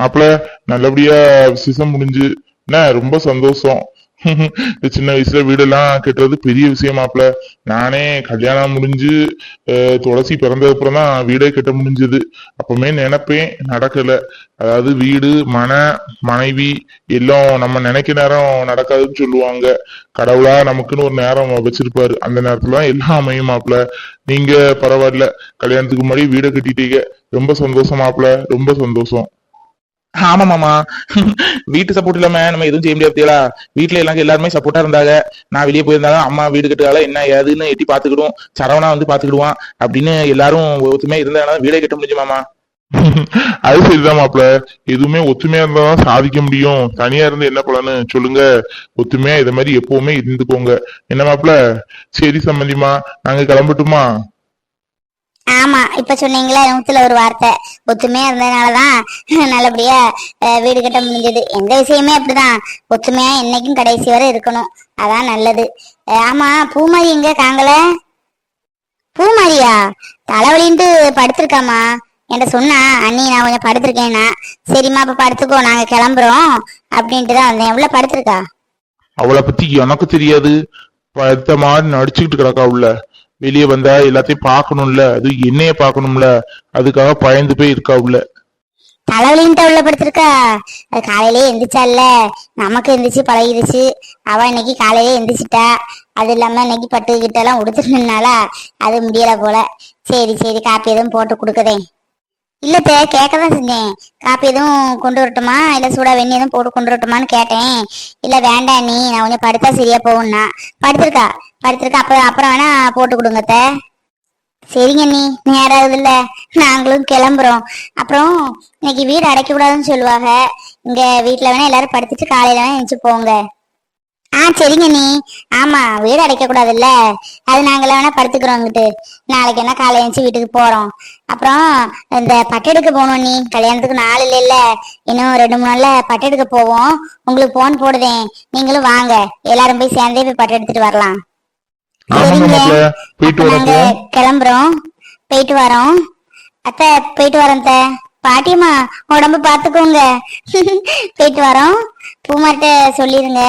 மாப்பிள நல்லபடியா விசேஷம் முடிஞ்சு என்ன ரொம்ப சந்தோஷம். சின்ன வயசுல வீடெல்லாம் கட்டுறது பெரிய விஷயம் மாப்பிள. நானே கல்யாணம் முடிஞ்சு துளசி பிறந்தது அப்புறம் தான் வீடே கட்ட முடிஞ்சது. அப்பவுமே நினைப்பேன் நடக்கல. அதாவது வீடு மன மனைவி எல்லாம் நம்ம நினைக்க நேரம் நடக்காதுன்னு சொல்லுவாங்க. கடவுளா நமக்குன்னு ஒரு நேரம் வச்சிருப்பாரு. அந்த நேரத்துல தான் எல்லாம் அமையும் மாப்பிள. நீங்க பரவாயில்ல. கல்யாணத்துக்கு முன்னாடி வீடை கட்டிட்டீங்க. ரொம்ப சந்தோஷம் மாப்பிள. ரொம்ப சந்தோஷம். ஆமா மாமா வீட்டு சப்போர்ட் இல்லாம நம்ம எதுவும் செய்ய முடியாதுல வீட்டுல எல்லாம் எல்லாருமே சப்போர்ட்டா இருந்தாங்க. நான் வெளியே போயிருந்தாலும் அம்மா வீடு கட்டுறால என்ன ஏதுன்னு எட்டி பாத்துக்கிடும் சரவணா வந்து பாத்துக்கிடுவான் அப்படின்னு எல்லாரும் ஒத்துமையா இருந்ததுனால வீடே கட்ட முடிஞ்சு மாமா அது சரிதான் மாப்பிள எதுவுமே ஒத்துமையா இருந்தாதான் சாதிக்க முடியும். தனியா இருந்து என்ன பலன்னு சொல்லுங்க. ஒத்துமையா இத மாதிரி எப்பவுமே இருந்துக்கோங்க. என்ன மாப்பிள சரி சம்பந்திமா நாங்க கிளம்பட்டுமா? ஆமா இப்ப சொன்னீங்களே நூத்துல ஒரு வார்த்தை. ஒத்துமையா இருந்ததுனாலதான் நல்லபடியா வீடு கட்ட முடிஞ்சது. எந்த விஷயமே அப்படிதான். ஒத்துமையா என்னைக்கும் கடைசி வரை இருக்கணும். அதான் நல்லது. ஆமா பூமாரி எங்க காங்கல? பூமாரியா? தலைவலின்ட்டு படுத்திருக்காமா என்கிட்ட சொன்னா அண்ணி நான் கொஞ்சம் படுத்திருக்கேன்னா. சரிம்மா அப்ப படுத்துக்கோ நாங்க கிளம்புறோம். அப்படின்ட்டு தான் வந்தேன். எவ்வளவு படுத்திருக்கா? அவளை பத்தி எனக்கு தெரியாது. பத்த மாதிரி நடிச்சுக்கிட்டு கிடக்கா உள்ள. வெளியே வந்தா எல்லாத்தையும் பார்க்கணும்ல. அது என்னைய பார்க்கணும்ல. அதுக்காக பயந்து போய் இருக்கா உள்ள. தலைவலின்ட்டு உள்ள படுத்திருக்கா. அது காலையிலே எந்திரிச்சால நமக்கு எந்திரிச்சு பழகிருச்சு. அவ இன்னைக்கு காலையிலே எந்திரிச்சிட்டா. அது இல்லாம இன்னைக்கு பட்டு கிட்ட எல்லாம் உடுத்துருந்தனால அது முடியல போல. சரி சரி காப்பி எதுவும் போட்டு கொடுக்குதேன் இல்லத்த கேட்கதான் செஞ்சேன். காப்பி எதுவும் கொண்டு வரட்டுமா? இல்ல சூடா வெண்ணி எதுவும் போட்டு கொண்டு வரட்டுமான்னு கேட்டேன். இல்ல வேண்டாம் நீ நான் கொஞ்சம் படுத்தா சரியா போகும்னா. படுத்திருக்கா படுத்திருக்கா. அப்புறம் அப்புறம் வேணா போட்டு கொடுங்கத்த சரிங்க நீ நேராகுது இல்ல. நாங்களும் கிளம்புறோம். அப்புறம் இன்னைக்கு வீடு அடைக்க கூடாதுன்னு சொல்லுவாங்க. இங்க வீட்டுல வேணா எல்லாரும் படுத்துட்டு காலையில வேணா எந்திரிச்சு போங்க. ஆ சரிங்க நீ ஆமா வீடு அடைக்க கூடாதுல்ல. அது நாங்கள வேணா படுத்துக்கிறோம் இங்கிட்டு. நாளைக்கு என்ன காலையில எழுந்துச்சு வீட்டுக்கு போறோம். அப்புறம் இந்த பட்டெடுக்க போகணும் நீ கல்யாணத்துக்கு நாள் இல்ல இன்னும் ரெண்டு மூணு நாள்ல பட்டெடுக்க போவோம். உங்களுக்கு போன் போடுதேன். நீங்களும் வாங்க. எல்லாரும் போய் சேர்ந்தே போய் பட்டு எடுத்துட்டு வரலாம். நாங்க கிளம்புறோம். போயிட்டு வரோம். அத்தை போயிட்டு வரோம் அத்தை. பாட்டியம்மா உடம்பு பாத்துக்கோங்க போயிட்டு வரோம். பூமார்ட்ட சொல்லிருங்க.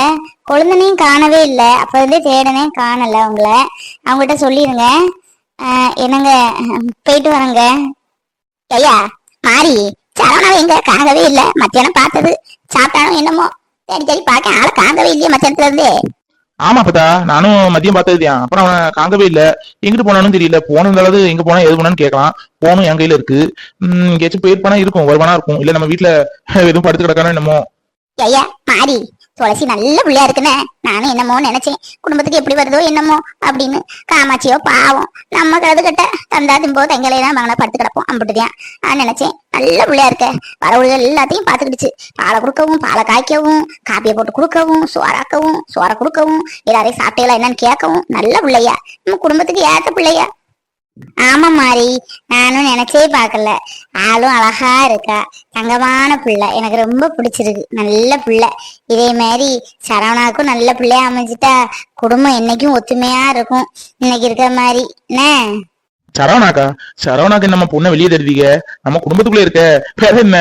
குழந்தைனையும் காணவே இல்லை. அப்ப இருந்தே தேடனே காணல உங்களை அவங்ககிட்ட சொல்லிருங்க. ஆஹ் என்னங்க? போயிட்டு வரேங்க ஐயா மாறி. சரவணாவை எங்க? காணவே இல்லை. மத்தியானம் பார்த்தது. சாப்பிட்டாலும் என்னமோ? தேடி தேடி பார்க்க ஆளை காணவே இல்லையே மத்தியானத்துல இருந்தே. ஆமா பத்தா நானும் மதியம் பார்த்ததுதான் அப்புறம் அவன் காங்கவே இல்ல. எங்கிட்டு போனான்னு தெரியல. போனதாவது எங்க போனா எது போனான்னு கேட்கலாம். போனும் என் கையில இருக்கு. எங்கேயாச்சும் போயிருப்பானா இருக்கும். வருவானா இருக்கும். இல்ல நம்ம வீட்டுல எதுவும் படுத்து கிடக்கானோ என்னமோ. ஐயா மாறி. துளசி நல்ல பிள்ளையா இருக்குன்னு நானும் என்னமோ நினைச்சேன். குடும்பத்துக்கு எப்படி வருதோ என்னமோ அப்படின்னு. காமாட்சியோ பாவம். நம்ம கழுது கட்ட தந்தா திம்போ தங்கலையெல்லாம் வாங்கின படுத்து கிடப்போம். அம்பிட்டுதான் நான் நினைச்சேன் நல்ல பிள்ளையா இருக்க. வரவுகள் எல்லாத்தையும் பார்த்துக்கிடுச்சு. பாலை கொடுக்கவும் பாலை காய்க்கவும் காப்பியை போட்டு கொடுக்கவும் சோறாக்கவும் சோறை கொடுக்கவும் எல்லாரையும் சாப்பிட்டீங்களா என்னன்னு கேட்கவும் நல்ல பிள்ளையா. நம்ம குடும்பத்துக்கு ஏத்த பிள்ளையா. ஆமா மாறி. நானும் நினைச்சே பார்க்கல. ஆளும் அழகா இருக்கா. தங்கமான பிள்ளை. எனக்கு ரொம்ப பிடிச்சிருக்கு. நல்ல பிள்ளை. இதே மாதிரி சரவணாக்கும் நல்ல பிள்ளையா அமைஞ்சிட்டா குடும்பம் என்னைக்கும் ஒத்துமையா இருக்கும். இன்னைக்கு இருக்கிற மாதிரி என்ன? சரவணாக்கா? சரவணாக்கு நம்ம பொண்ணை வெளியே தருவீங்க நம்ம குடும்பத்துக்குள்ள இருக்க. வேற என்ன?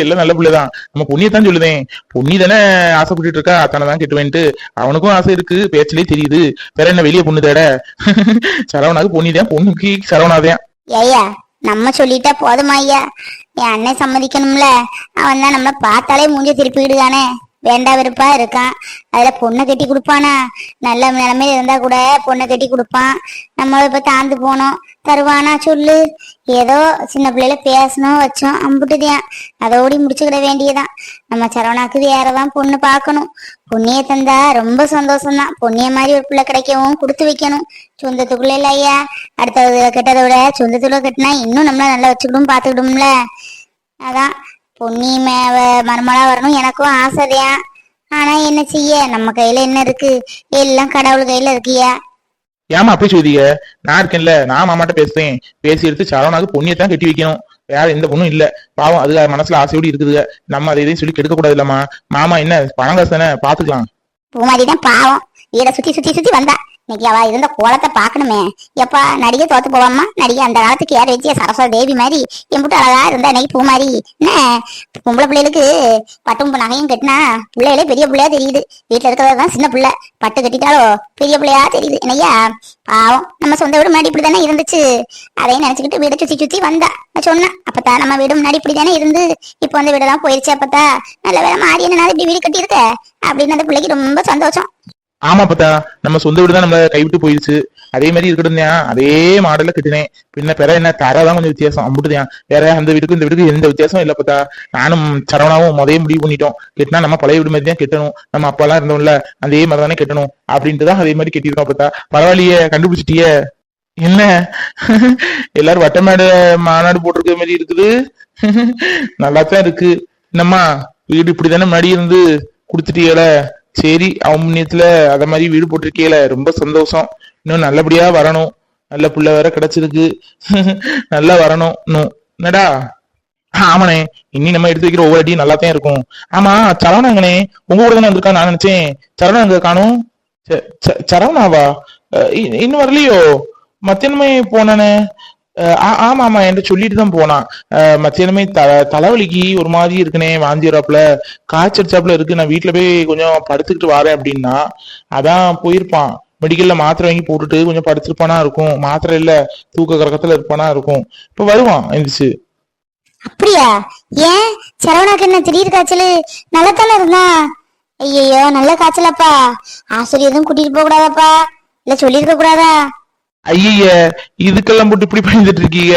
எல்லாம் நல்ல பிள்ளைதான். நம்ம பொண்ணியத்தான் சொல்லுதேன். பொண்ணி தானே ஆசைப்பட்டுட்டு இருக்கா அத்தனை தான் கெட்டுவேன்ட்டு. அவனுக்கும் ஆசை இருக்கு. பேச்சிலே தெரியுது. வேற என்ன வெளியே பொண்ணு தேட? சரவணாக்கு பொண்ணிதான் பொண்ணுக்கு சரவணாதான். ஐயா நம்ம சொல்லிட்டா போதுமா ஐயா? என் அண்ணன் சம்மதிக்கணும்ல. அவன் தான் நம்மள பார்த்தாலே மூஞ்ச திருப்பிடுதானே வேண்டா வெறுப்பா இருக்கான் அதுல பொண்ணை கட்டி கொடுப்பானா? நல்ல நிலைமையில இருந்தா கூட பொண்ணை கட்டி கொடுப்பான். நம்மள இப்ப தாழ்ந்து போனோம். தருவானா சொல்லு. ஏதோ சின்ன பிள்ளைல பேசணும் வச்சோம். அம்புட்டுதியான் அதோடி முடிச்சுக்கிட வேண்டியதான். நம்ம சரவணாக்கு வேறதான் பொண்ணு பார்க்கணும். பொண்ணிய தந்தா ரொம்ப சந்தோஷம்தான். பொண்ணிய மாதிரி ஒரு பிள்ளை கிடைக்கவும் கொடுத்து வைக்கணும். சொந்தத்துக்குள்ள இல்ல ஐயா. அடுத்தது கெட்டதை விட சொந்தத்துக்குள்ள கட்டினா இன்னும் நம்மள நல்லா வச்சுக்கிடும் பாத்துக்கிடும்ல அதான். பொன்னி மேவ மருமலா வரணும் எனக்கும் ஆசைதான். ஆனா என்ன செய்ய? நம்ம கையில என்ன இருக்கு? எல்லாம் கடவுள் கையில இருக்கியா? ஏமா அப்படி சொல்லுதீங்க? நான் இருக்கேன்ல. நான் மாமாட்ட பேசுறேன். பேசி எடுத்து சரவணாக்கு பொண்ணியத்தான் கட்டி வைக்கணும். வேற எந்த பொண்ணும் இல்ல. பாவம் அது மனசுல ஆசையோடு இருக்குதுங்க. நம்ம அதை இதையும் சொல்லி கெடுக்க கூடாது இல்லம்மா மாமா என்ன? பணம் காசு தானே? பாத்துக்கலாம். பூமாரி தான் பாவம். வீட சுத்தி சுத்தி சுத்தி வந்தா. இன்னைக்கு அவ இருந்த கோலத்தை பார்க்கணுமே. எப்பா நடிகை தோத்து போவாமா? நடிகை அந்த காலத்துக்கு ஏற வச்சு சரஸ்வதி தேவி மாதிரி? எம்பிட்டு அழகா இருந்தா இன்னைக்கு பூ மாதிரி. என்ன? பொம்பளை பிள்ளைகளுக்கு பட்டும் நகையும் கட்டினா பிள்ளைகளே பெரிய பிள்ளையா தெரியுது. வீட்டுல இருக்கிறதான் சின்ன பிள்ளை. பட்டு கட்டிட்டாலோ பெரிய பிள்ளையா தெரியுது. என்னய்யா? பாவம். நம்ம சொந்த வீடு முன்னாடி இப்படிதானே இருந்துச்சு. அதையும் நினைச்சுக்கிட்டு வீடை சுத்தி சுத்தி வந்தா. நான் சொன்னேன். அப்பத்தா நம்ம வீடு முன்னாடி இப்படிதானே இருந்து. இப்போ அந்த வீடெல்லாம் போயிருச்சு அப்பத்தா. நல்ல வேலை மாறி என்ன இப்படி வீடு கட்டியிருக்க? அப்படின்னு அந்த பிள்ளைக்கு ரொம்ப சந்தோஷம். ஆமா பத்தா நம்ம சொந்த வீடு தான் நம்மள கைவிட்டு போயிருச்சு அதே மாதிரி இருக்கட்டும் அதே மாடல்ல கட்டினேன். பின்ன பெற என்ன தரதான் கொஞ்சம் வித்தியாசம். அம்புட்டுதான் வேற அந்த வீட்டுக்கும் இந்த வீட்டுக்கும் எந்த வித்தியாசமும் இல்ல பத்தா. நானும் சரவணாவும் முதலே முடிவு பண்ணிட்டோம். கெட்டினா நம்ம பழைய வீடு மாதிரி தான் கெட்டணும். நம்ம அப்பா எல்லாம் இருந்தோம்ல அதே மாதிரி தானே கெட்டணும். அப்படின்ட்டு தான் அதே மாதிரி கெட்டிருக்கோம் பத்தா. பரவாயில்லையே கண்டுபிடிச்சிட்டியே. என்ன? எல்லாரும் வட்ட மாநாடு போட்டிருக்க மாதிரி இருக்குது. நல்லாத்தான் இருக்கு. என்னம்மா வீடு இப்படிதானே முன்னாடி இருந்து குடுத்துட்டீங்களே சரி அவன் முன்னியத்துல அத மாதிரி வீடு போட்டிருக்கீங்கள ரொம்ப சந்தோஷம். இன்னும் நல்லபடியா வரணும். நல்ல புள்ள வேற கிடைச்சிருக்கு. நல்லா வரணும். இன்னும். என்னடா? ஆமாண்ணே இனி நம்ம எடுத்து வைக்கிற ஒவ்வொரு அடியும் நல்லா தான் இருக்கும். ஆமா சரவணாங்கண்ணே உங்க கூட தானே வந்திருக்கா நான் நினைச்சேன். சரவணா அங்க காணும்? ச- ச- சரவணாவா? இ- இன்னும் வரலையோ? மத்தியானமே போனானே. ஆமா ஆமா என்கிட்ட சொல்லிட்டு தான் போனான் மத்தியானமே த தலைவலிக்கு ஒரு மாதிரி இருக்குனே வாந்தி வராப்புல காய்ச்சடிச்சாப்புல இருக்கு. நான் வீட்டுல போய் கொஞ்சம் படுத்துக்கிட்டு வரேன் அப்படின்னா அதான் போயிருப்பான். மெடிக்கல்ல மாத்திரை வாங்கி போட்டுட்டு கொஞ்சம் படுத்திருப்பானா இருக்கும். மாத்திரை இல்ல தூக்க கரகத்துல இருப்பானா இருக்கும். இப்ப வருவான் எந்திரிச்சு. அப்படியா? ஏன்? சரவணாக்கு என்ன திடீர் காய்ச்சல்? நல்லதானே இருந்தா? ஐயோ நல்ல காய்ச்சலப்பா. ஆசிரியர் எதுவும் கூட்டிட்டு போக கூடாதாப்பா இல்ல சொல்லியிருக்க கூடாதா ஐய இதுக்கெல்லாம் போட்டு இப்படி பண்ணிட்டு இருக்கீங்க?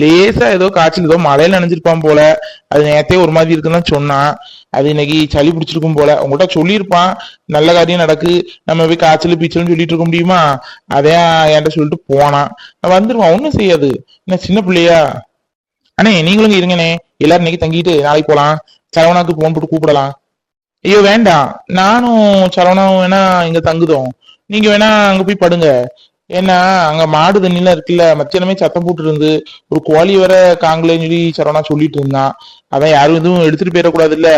லேசா ஏதோ காய்ச்சல் ஏதோ மழையில நனைஞ்சிருப்பான் போல. அது நேத்தே ஒரு மாதிரி இருக்குன்னு சொன்னான். அது இன்னைக்கு சளி பிடிச்சிருக்கும் போல. உங்கள்கிட்ட சொல்லியிருப்பான். நல்ல காரியம் நடக்கு. நம்ம போய் காய்ச்சல் பீச்சல்னு சொல்லிட்டு இருக்க முடியுமா? அதையா என்கிட்ட சொல்லிட்டு போனான். நான் வந்துருவான். ஒண்ணும் செய்யாது. என்ன சின்ன பிள்ளையா? அண்ணே நீங்களும் இருங்கண்ணே. எல்லாரும் இன்னைக்கு தங்கிட்டு நாளைக்கு போலாம். சரவணாக்கு போன் போட்டு கூப்பிடலாம். ஐயோ வேண்டாம். நானும் சரவணாவும் வேணா இங்க தங்குதோம். நீங்க வேணா அங்க போய் படுங்க. ஏன்னா அங்க மாடு தண்ணிலாம் இருக்குல்ல மத்தியானமே சத்தம் போட்டு இருந்து ஒரு கோழி வர காங்களேன்னு சொல்லி சரவணா சொல்லிட்டு இருந்தான் அதான் யாரும் எதுவும் எடுத்துட்டு போயிடக்கூடாது இல்ல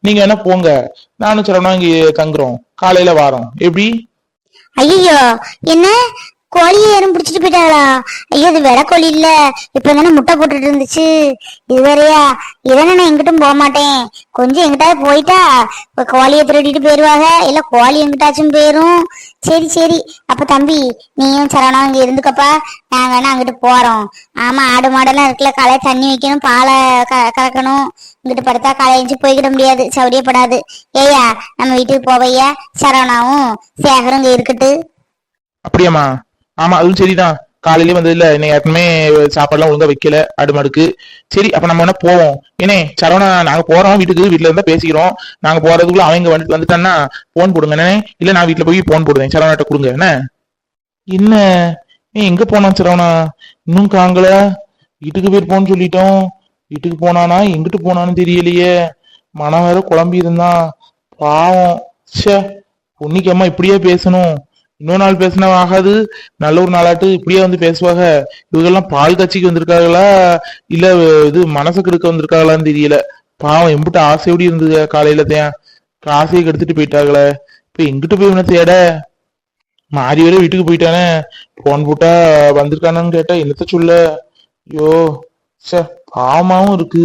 நீங்க வேணா போங்க. நானும் சரவணா இங்க தங்குறோம். காலையில வாரோம். எப்படி? ஐயோ என்ன? கோழியை யாரும் பிடிச்சிட்டு போயிட்டாளா ஐயோ இது வெட கோழி இல்ல. இப்ப தானே முட்டை போட்டுட்டு இருந்துச்சு. இது வேறையா? இதனை நான் எங்கிட்டும் போக மாட்டேன். கொஞ்சம் எங்கிட்டாவது போயிட்டா இப்ப கோழியை திருடிட்டு போயிருவாங்க இல்ல கோழி எங்கிட்டாச்சும் போயிரும்? சரி சரி. அப்ப தம்பி நீயும் சரணம் இங்க இருந்துக்கப்பா. நாங்க வேணா அங்கிட்டு போறோம். ஆமா ஆடு மாடெல்லாம் இருக்குல்ல. காலையில தண்ணி வைக்கணும் பாலை க- கறக்கணும். இங்கிட்டு படுத்தா காலை போய்கிட முடியாது. சௌரியப்படாது ஏய்யா நம்ம வீட்டுக்கு போவையா? சரவணாவும் சேகரும் இங்க இருக்கட்டு. அப்படியாமா ஆமா அதுவும் சரிதான். காலையிலே வந்தது இல்ல என்ன ஏற்கனவே சாப்பாடுலாம் ஒழுங்கா வைக்கல ஆடு மாடுக்கு. சரி அப்ப நம்ம என்ன போவோம். ஏனே சரவணா நாங்க போறோம் வீட்டுக்கு வீட்டுல இருந்தா பேசிக்கிறோம். நாங்க போறதுக்குள்ள அவங்க வந்துட்டு வந்துட்டான்னா போன் போடுங்க என்ன இல்ல நான் வீட்டுல போய் போன் போடுவேன் சரவணாட்ட கொடுங்க என்ன? என்ன? ஏ எங்க போனான் சரவணா? இன்னும் காங்கல. வீட்டுக்கு போயிருப்போம்னு சொல்லிட்டோம். வீட்டுக்கு போனானா எங்கிட்டு போனான்னு தெரியலையே. மனம் வேற குழம்பி இருந்தான். பாவம். ச்சே பொன்னிக்கு அம்மா இப்படியே பேசணும். இன்னொரு நாள் பேசினா ஆகாது. நல்ல ஒரு நாளாட்டு. இப்படியே வந்து பேசுவாங்க. இவங்கெல்லாம் பால் கட்சிக்கு வந்திருக்காங்களா? இல்ல இது மனசு கெடுக்க வந்திருக்காங்களான்னு தெரியல. பாவம் எம்பிட்டு ஆசையோடி இருந்தது காலையில தான்? ஆசையை கெடுத்துட்டு போயிட்டாங்களே. இப்ப எங்கிட்டு போய் இவனை தேட? மாறி வரை வீட்டுக்கு போயிட்டானே. போன் போட்டா வந்திருக்கானான்னு கேட்டா என்னத்த சொல்ல? ஐயோ சே பாவமாவும் இருக்கு.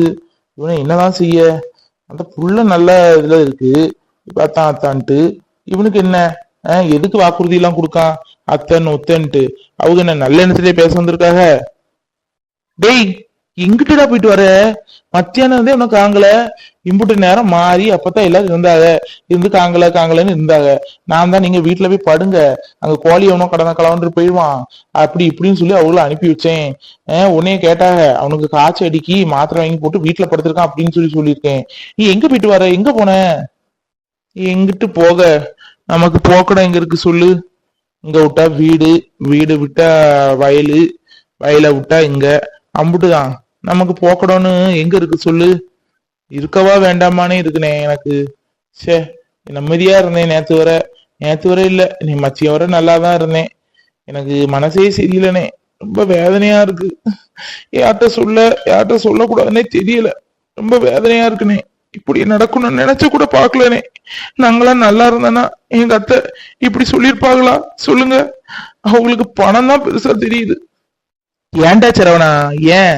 இவனை என்னதான் செய்ய? அந்த புள்ள நல்ல இதுல இருக்கு. பார்த்தான் அத்தான்ட்டு இவனுக்கு என்ன? எதுக்கு வாக்குறுதி எல்லாம் கொடுக்கான் அத்தன் ஒத்தன்ட்டு. அவங்க என்ன நல்ல எண்ணத்திலே பேச வந்திருக்காக? டேய் எங்கிட்டடா போயிட்டு வர. மத்தியானம் இருந்தே உனக்கு காங்கல. இம்புட்டு நேரம் மாறி அப்பதான் எல்லாரும் இருந்தாங்க. இருந்து காங்கல காங்கலன்னு இருந்தாங்க. நான் தான் நீங்க வீட்டுல போய் படுங்க. அங்க கோழி எவனோ கடந்த கலவன்று போயிடுவான். அப்படி இப்படின்னு சொல்லி அவங்கள அனுப்பி வச்சேன். உன்னைய கேட்டாங்க அவனுக்கு காய்ச்சல் அடிக்கி மாத்திரை வாங்கி போட்டு வீட்டுல படுத்திருக்கான் அப்படின்னு சொல்லி சொல்லியிருக்கேன். நீ எங்க போயிட்டு வர? எங்க போன? எங்கிட்டு போக? நமக்கு போக்கடம் எங்க இருக்கு சொல்லு? இங்க விட்டா வீடு வீடு விட்டா வயல் வயலை விட்டா இங்க. அம்புட்டுதான். நமக்கு போக்கடம்னு எங்க இருக்கு சொல்லு? இருக்கவா வேண்டாமானே இருக்குனே எனக்கு. ச்சே நிம்மதியா இருந்தேன் நேத்து வர. நேத்து வர இல்ல. நீ மச்சிய வர நல்லா தான் இருந்தேன். எனக்கு மனசே சரியில்லைனே. ரொம்ப வேதனையா இருக்கு. யார்கிட்ட சொல்ல? யார்கிட்ட சொல்லக்கூடாதுன்னே தெரியல. ரொம்ப வேதனையா இருக்குனே. இப்படி நடக்கும்னு நினைச்சு கூட பாக்கலனே நாங்களாம் நல்லா இருந்தனா எங்க அத்தை இப்படி சொல்லிருப்பாங்களா சொல்லுங்க. அவங்களுக்கு பணம் தான் பெருசா தெரியுது. ஏன்டா சரவணா? ஏன்?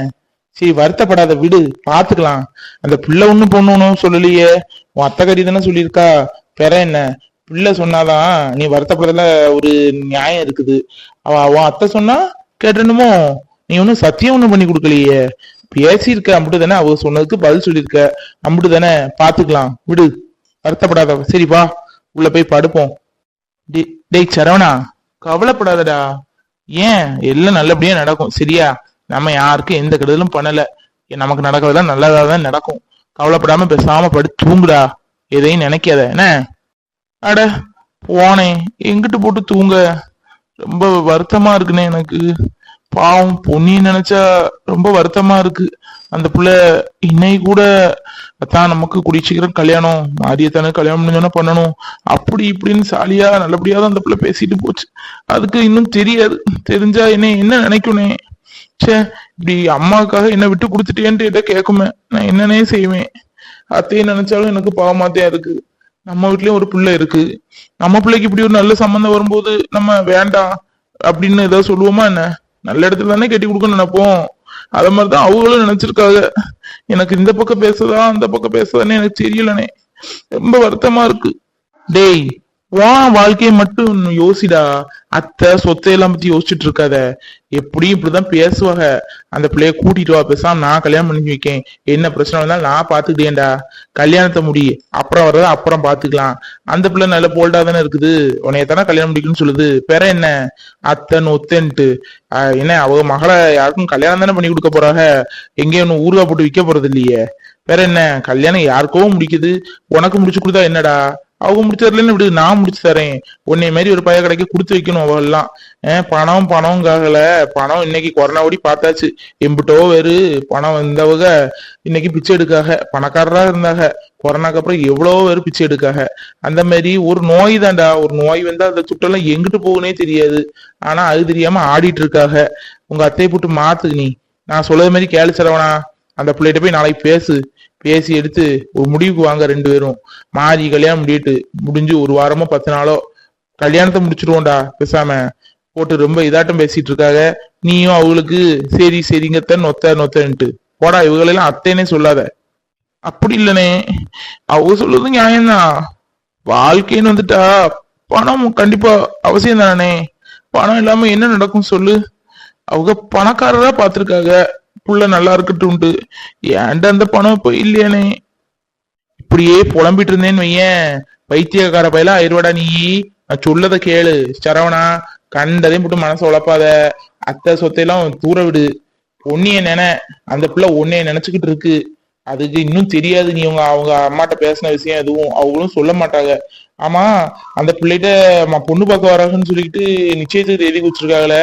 சரி வருத்தப்படாத விடு. பாத்துக்கலாம். அந்த பிள்ளை ஒண்ணு பொண்ணுன்னு சொல்லலையே. உன் அத்தை கறி தானே சொல்லியிருக்கா? பெற என்ன? பிள்ளை சொன்னாதான் நீ வருத்தப்படுறதுல ஒரு நியாயம் இருக்குது. அவ உன் அத்தை சொன்னா கேட்டணுமோ? நீ ஒன்னும் சத்தியம் ஒண்ணும் பண்ணி கொடுக்கலையே. பேசியிருக்க அம்பிட்டு தானே அவ சொன்னதுக்கு பதில் சொல்லியிருக்க? அம்பிட்டு தானே பாத்துக்கலாம் விடு. வருத்தப்படாத. சரி வா. உள்ள போய் படுப்போம். டேய் டேய் சரவணா. கவலைப்படாதடா. ஏன்? எல்லாம் நல்லபடியா நடக்கும். சரியா? நம்ம யாருக்கும் எந்த கெடுதலும் பண்ணல. நமக்கு நடக்கிறதெல்லாம் நல்லதா தான் நடக்கும். கவலைப்படாம பேசாம படு. தூங்குடா. எதையும் நினைக்காத. என்ன? அட போனேன். எங்கிட்டு போட்டு தூங்க? ரொம்ப வருத்தமா இருக்குண்ணே எனக்கு. பாவம் பொன்னி நினைச்சா ரொம்ப வருத்தமா இருக்கு. அந்த பிள்ளை இன்னைக்கு கூட அதான் நமக்கு கூடிய சீக்கிரம் கல்யாணம் மாரியத்தானே கல்யாணம் முடிஞ்சோன்னா பண்ணணும். அப்படி இப்படின்னு சாலியா நல்லபடியா தான் அந்த பிள்ளை பேசிட்டு போச்சு. அதுக்கு இன்னும் தெரியாது. தெரிஞ்சா என்ன என்ன நினைக்கணே ச்சே இப்படி அம்மாவுக்காக என்ன விட்டு கொடுத்துட்டேன்ட்டு எதை கேட்குமே. நான் என்னன்னே செய்வேன். அத்தையை நினைச்சாலும் எனக்கு பாவமாத்தையா இருக்கு. நம்ம வீட்லயும் ஒரு பிள்ளை இருக்கு. நம்ம பிள்ளைக்கு இப்படி ஒரு நல்ல சம்பந்தம் வரும்போது நம்ம வேண்டாம் அப்படின்னு ஏதாவது சொல்லுவோமா என்ன? நல்ல இடத்துல தானே கட்டி கொடுக்கணும்னு நினைப்போம். அத மாதிரிதான் அவங்களும் நினைச்சிருக்காங்க. எனக்கு இந்த பக்கம் பேசுதா அந்த பக்கம் பேசுதானே எனக்கு தெரியலனே. ரொம்ப வருத்தமா இருக்கு. டேய் வா வாழ்க்கையை மட்டும் யோசிடா. அத்தை சொத்தை எல்லாம் பத்தி யோசிச்சுட்டு இருக்காத. எப்படியும் இப்படிதான் பேசுவாங்க. அந்த பிள்ளைய கூட்டிட்டு வா பேசாம நான் கல்யாணம் பண்ணி வைக்கேன். என்ன பிரச்சனை வந்தாலும் நான் பாத்துக்கிட்டேன்டா கல்யாணத்தை முடி அப்புறம் வர்றத அப்புறம் பாத்துக்கலாம் அந்த பிள்ளை நல்ல போல்டா தானே இருக்குது. உன்னைய தானே கல்யாணம் முடிக்கணும்னு சொல்லுது. பெற என்ன? அத்தன் ஒத்தன்ட்டு என்ன அவங்க மகளை யாருக்கும் கல்யாணம் தானே பண்ணி கொடுக்க போறாங்க எங்கேயும் ஒன்னும் ஊருகா போட்டு விற்க போறது இல்லையே வேற என்ன? கல்யாணம் யாருக்கோ முடிக்குது. உனக்கு முடிச்சு கொடுத்தா என்னடா? அவங்க முடிச்சு தரலன்னு விடு நான் முடிச்சு தரேன். உன்னை மாதிரி ஒரு பைய கடைக்கு கொடுத்து வைக்கணும் அவெல்லாம் பணம் பணம் காகல பணம் இன்னைக்கு கொரோனா ஓடி பார்த்தாச்சு. எம்பிட்டோ வேறு பணம் வந்தவங்க இன்னைக்கு பிச்சை எடுக்காக. பணக்காரராக இருந்தாங்க கொரோனாக்கு அப்புறம் எவ்வளவோ பேர் பிச்சை எடுக்காக. அந்த மாதிரி ஒரு நோய் தான்டா. ஒரு நோய் வந்தா அந்த சுற்றெல்லாம் எங்கிட்டு போகுனே தெரியாது. ஆனா அது தெரியாம ஆடிட்டு இருக்காக உங்க அத்தையை போட்டு மாத்துக்கு நீ. நான் சொல்றது மாதிரி கேளு சரவணா. அந்த பிள்ளைகிட்ட போய் நாளைக்கு பேசு. பேசி எடுத்து ஒரு முடிவுக்கு வாங்க ரெண்டு பேரும். மாறி கல்யாணம் முடியிட்டு முடிஞ்சு ஒரு வாரமோ பத்து நாளோ கல்யாணத்தை முடிச்சிருவோம்டா பேசாம. போட்டு ரொம்ப இதாட்டம் பேசிட்டு இருக்காங்க நீயும் அவங்களுக்கு சரி சரிங்கத்த நொத்த நொத்தன்ட்டு. போடா இவங்களெல்லாம் அத்தைனே சொல்லாத. அப்படி இல்லனே. அவங்க சொல்றது நியாயம்தான் வாழ்க்கைன்னு வந்துட்டா பணம் கண்டிப்பா அவசியம் தானே பணம் இல்லாம என்ன நடக்கும் சொல்லு. அவங்க பணக்காரரா பாத்திருக்காங்க புள்ள நல்லா இருக்கட்டும்ட்டு. ஏன்டா அந்த பணம் இப்ப இல்லையானே? இப்படியே புலம்பிட்டு இருந்தேன்னு வையேன். பைத்தியக்கார பயில ஆயிருவாடா நீ? நான் சொல்லத கேளு. சரவணா கண்டதையும் போட்டு மனசை உழப்பாத அத்தை சொத்தையெல்லாம் தூர விடு. உன்னைய நினை அந்த பிள்ளை ஒன்னைய நினைச்சுக்கிட்டு இருக்கு. அதுக்கு இன்னும் தெரியாது நீ. உங்க அவங்க அம்மாட்ட பேசின விஷயம் எதுவும் அவங்களும் சொல்ல மாட்டாங்க. ஆமா அந்த பிள்ளைகிட்ட பொண்ணு பார்க்க வராங்கன்னு சொல்லிட்டு நிச்சயத்துக்கு எழுதி குடிச்சிருக்காங்கள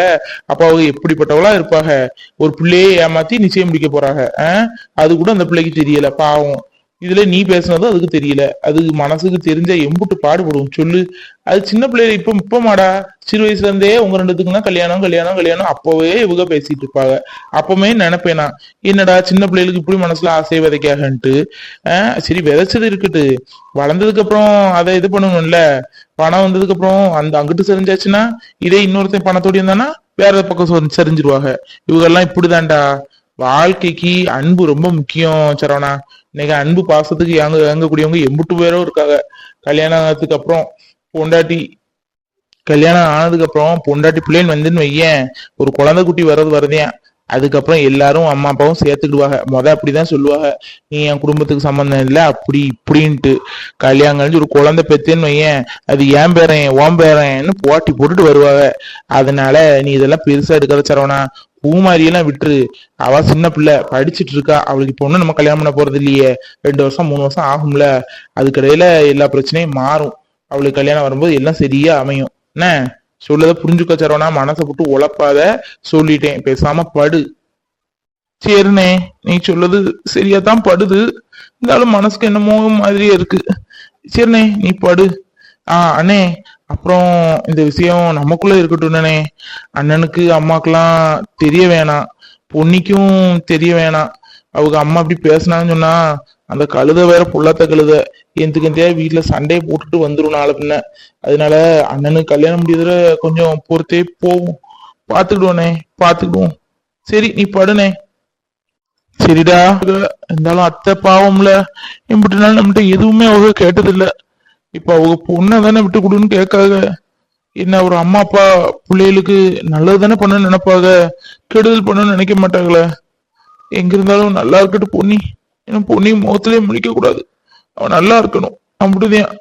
அப்ப அவங்க எப்படிப்பட்டவளா இருப்பாங்க? ஒரு பிள்ளையை ஏமாத்தி நிச்சயம் முடிக்க போறாங்க ஆஹ் அது கூட அந்த பிள்ளைக்கு தெரியல பாவம். இதுல நீ பேசுனதும் அதுக்கு தெரியல. அது மனசுக்கு தெரிஞ்சா எம்புட்டு பாடுபடும். சொல்லு. அது சின்ன பிள்ளைல இப்ப இப்பமாடா? சிறு வயசுல இருந்தே உங்க ரெண்டுத்துக்குன்னா கல்யாணம் கல்யாணம் கல்யாணம். அப்பவே இவங்க பேசிட்டு இருப்பாங்க. அப்பவே நினைப்பேனா என்னடா சின்ன பிள்ளைகளுக்கு இப்படி மனசுல ஆசை விதைக்காகன்ட்டு? ஆஹ் சரி விதைச்சது இருக்கட்டு. வளர்ந்ததுக்கு அப்புறம் அதை இது பண்ணணும்ல. பணம் வந்ததுக்கு அப்புறம் அந்த அங்கிட்டு சரிஞ்சாச்சுன்னா இதே இன்னொருத்தன் பணத்தோட இருந்தானா வேற பக்கம் சொ- இவங்க எல்லாம் இப்படிதான்டா. வாழ்க்கைக்கு அன்பு ரொம்ப முக்கியம் சரவணா. இன்னைக்கு அன்பு பாசத்துக்கு ஏங்க ஏங்கக்கூடியவங்க எம்புட்டு பேரும் இருக்காங்க. கல்யாணம் ஆனதுக்கு அப்புறம் பொண்டாட்டி கல்யாணம் ஆனதுக்கு அப்புறம் பொண்டாட்டி பிள்ளைன்னு வந்துன்னு வையேன். ஒரு குழந்தை குட்டி வர்றது வருதேன். அதுக்கப்புறம் எல்லாரும் அம்மா அப்பாவும் சேர்த்துக்கிடுவாங்க. முத அப்படிதான் சொல்லுவாங்க. நீ என் குடும்பத்துக்கு சம்பந்தம் இல்லை அப்படி இப்படின்ட்டு. கல்யாணம் கழிஞ்சு ஒரு குழந்தை பெத்தேன்னு வையேன். அது ஏன் பேரன் ஓம் பேரன்னு போட்டி போட்டுட்டு வருவாங்க. அதனால நீ இதெல்லாம் பெருசா எடுக்காத சரவணா. பூமாரியெல்லாம் விட்டுரு. அவ சின்ன பிள்ளை படிச்சுட்டு இருக்கா. அவளுக்கு இப்போ ஒன்றும் நம்ம கல்யாணம் பண்ண போறது இல்லையே. ரெண்டு வருஷம் மூணு வருஷம் ஆகும்ல. அதுக்கிடையில எல்லா பிரச்சனையும் மாறும். அவளுக்கு கல்யாணம் வரும்போது எல்லாம் சரியா அமையும். என்ன? சொல்லதை புரிஞ்சுக்க சரவணா. மனசை போட்டு உழப்பாத. சொல்லிட்டேன். பேசாம படு. சரிண்ணே நீ சொல்றது சரியா தான் படுது. இருந்தாலும் மனசுக்கு என்னமோ மாதிரியே இருக்கு. சரிண்ணே நீ படு. ஆஹ் அண்ணே அப்புறம் இந்த விஷயம் நமக்குள்ள இருக்கட்டும்னே. அண்ணனுக்கு அம்மாக்கெல்லாம் தெரிய வேணாம். பொன்னிக்கும் தெரிய வேணாம். அவங்க அம்மா அப்படி பேசினான்னு சொன்னா அந்த கழுதை வேற புள்ளத்த கழுத. எந்துக்கந்தே வீட்டுல சண்டையை போட்டுட்டு வந்துடும் நாளை பின்ன. அதனால அண்ணனுக்கு கல்யாணம் முடியறதுல கொஞ்சம் பொறுத்தே போவோம். பாத்துக்கிடுவோண்ணே பாத்துக்கிடுவோம். சரி நீ படுனே சரிடா. இருந்தாலும் அத்தை பாவம்ல. எம்பிட்டு நாள் நம்மகிட்ட எதுவுமே அவங்க கேட்டதில்லை. இப்ப அவங்க பொண்ணை தானே விட்டு கொடுன்னு கேட்காக என்ன ஒரு அம்மா அப்பா பிள்ளைகளுக்கு நல்லது தானே பண்ண நினைப்பாங்க கெடுதல் பண்ணணும்னு நினைக்க மாட்டாங்களே? எங்க இருந்தாலும் நல்லா இருக்கட்டும் பொன்னி. ஏன்னா பொன்னி முகத்திலே முடிக்க கூடாது. அவன் நல்லா இருக்கணும். அப்படிதான்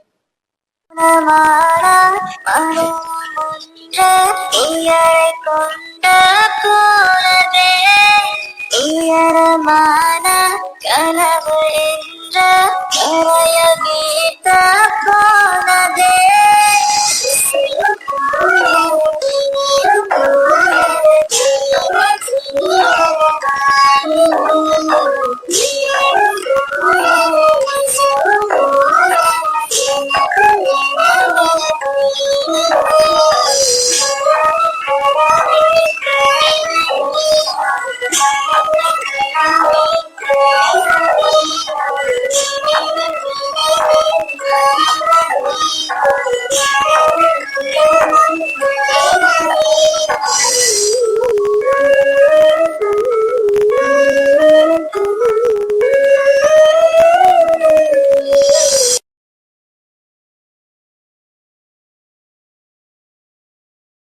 கொண்ட கனவு என்ற Yeah!